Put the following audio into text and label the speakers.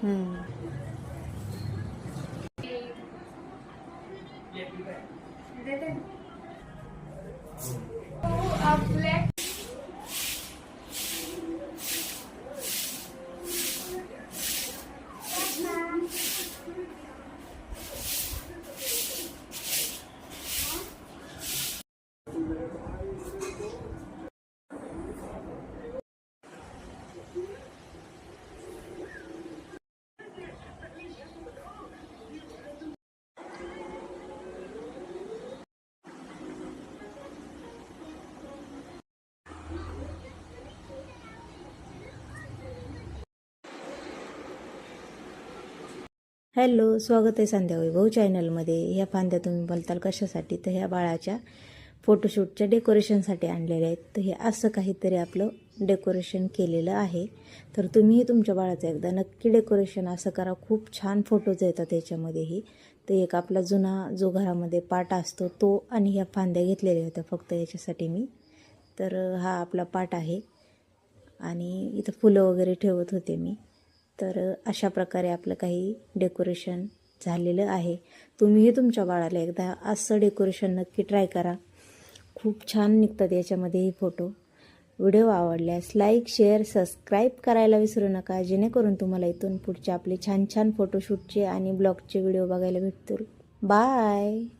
Speaker 1: Hmm. Hello स्वागत आहे संध्या वैभव चॅनलमध्ये. ह्या फांद्या तुम्ही बोलताल कशासाठी? तर ह्या बाळाच्या फोटोशूटच्या डेकोरेशनसाठी आणलेल्या आहेत. तर हे असं काहीतरी आपलं डेकोरेशन केलेलं आहे. तर तुम्हीही तुमच्या बाळाचं एकदा नक्की डेकोरेशन असं करा. खूप छान फोटोज येतात त्याच्यामध्येही तर एक आपला जुना जो घरामध्ये पाट असतो तो आणि ह्या फांद्या घेतलेल्या होत्या फक्त याच्यासाठी मी. तर हा आपला पाट आहे. आणि इथं फुलं वगैरे ठेवत होते मी. तर अशा प्रकारे आपलं काही डेकोरेशन झालेलं आहे. तुम्हीही तुमच्या बाळाला एकदा असं डेकोरेशन नक्की ट्राय करा. खूप छान निघतात याच्यामध्येही फोटो. व्हिडिओ आवडल्यास लाईक शेअर सबस्क्राईब करायला विसरू नका जेणेकरून तुम्हाला इथून पुढचे आपले छान छान फोटोशूटचे आणि ब्लॉगचे व्हिडिओ बघायला भेटतील. बाय!